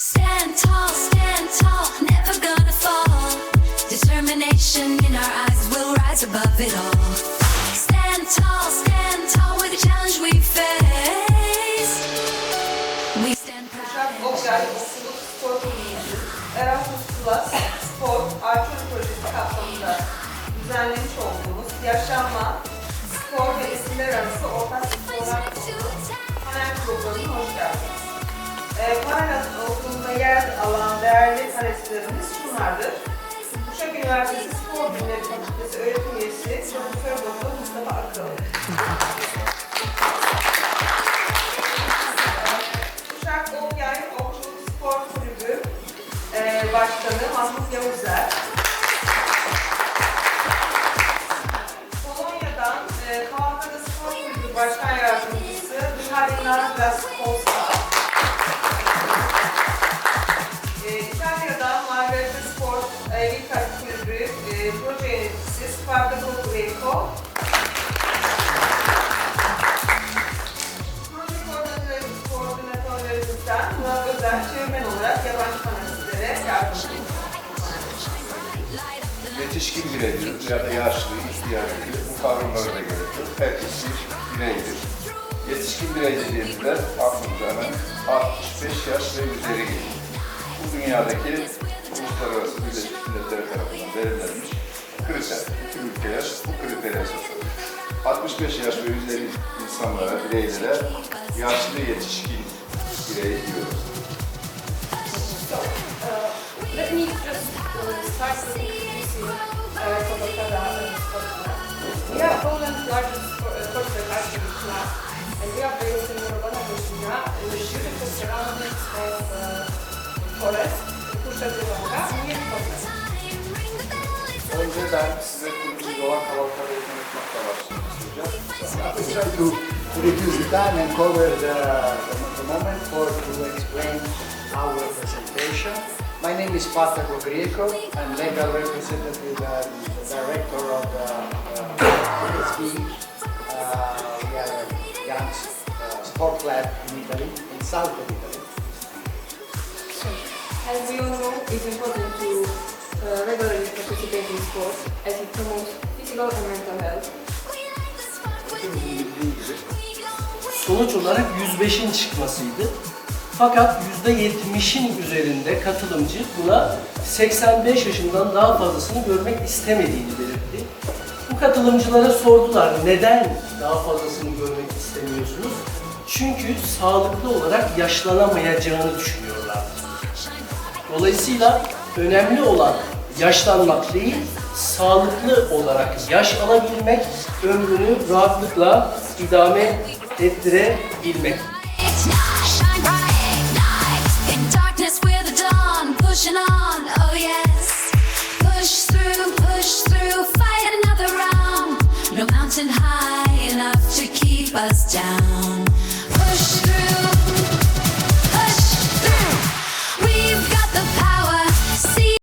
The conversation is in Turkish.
Stand tall, stand tall, never gonna fall. Determination in our eyes, we'll rise above it all. Stand tall, stand tall with the challenge we face. We stand proud. Uşak Okyay Okulu Spor Kulübü Erasmus Plus Spor Arçon Projesi kapsamında düzenlemiş olduğumuz yaşlanma, spor ve esinler arası ortak sporlar programına hoş geldiniz. Panel okulunda yer alan değerli panelistlerimiz şunlardır. Uşak Üniversitesi Spor Bilimleri Fakültesi öğretim üyesi Profesör Doktor Mustafa Akıl. Uşak Okyay Okçuluk Spor Kulübü e, Başkanı Mahmut Yavuzer. Polonya'dan e, Kavakada Spor Kulübü Başkan koordinatörlerimizden Murat Özel, çevirmen olarak yabancı panelistlere yardımcı. Yetişkin bireydir ya da yaşlı, ihtiyarlı bu kavramlara da gerek yok. Herkes bir bireydir. Yetişkin birey dediğimizde aklımıza 65 yaş ve üzeri gelir. Bu dünyadaki uluslararası Birleşmiş Milletler tarafından belirlenmiş kriter. Bütün ülkeler bu kritere esas alır. 65 yaş ve üzeri insanlara, bireylere yaşlı yetişkin birey diyoruz. So, uh, let me just uh, start with introducing uh, Kobakara and Sportsman. We are Poland's largest sport, uh, sports federation club, and we are based in Urbana Gostynia in the beautiful surroundings of uh, forest, Puszcza Zielonka, near Poznań. Önce ben size kulübümüzde olan kavalkaları tanıtmakla başlamak isteyeceğim. I will try to, to reduce the time and cover the, the, the presentation. My name is Patrick Grieco. I'm legal representative and the director of the uh, PSB. Uh, we are a young uh, sport club in Italy, in south of Italy. As we all know, it's important to uh, regularly participate in sports as it promotes physical and mental health. Sonuç olarak 105'in çıkmasıydı. Fakat %70'in üzerinde katılımcı buna 85 yaşından daha fazlasını görmek istemediğini belirtti. Bu katılımcılara sordular neden daha fazlasını görmek istemiyorsunuz? Çünkü sağlıklı olarak yaşlanamayacağını düşünüyorlar. Dolayısıyla önemli olan yaşlanmak değil, sağlıklı olarak yaş alabilmek, ömrünü rahatlıkla idame ettirebilmek.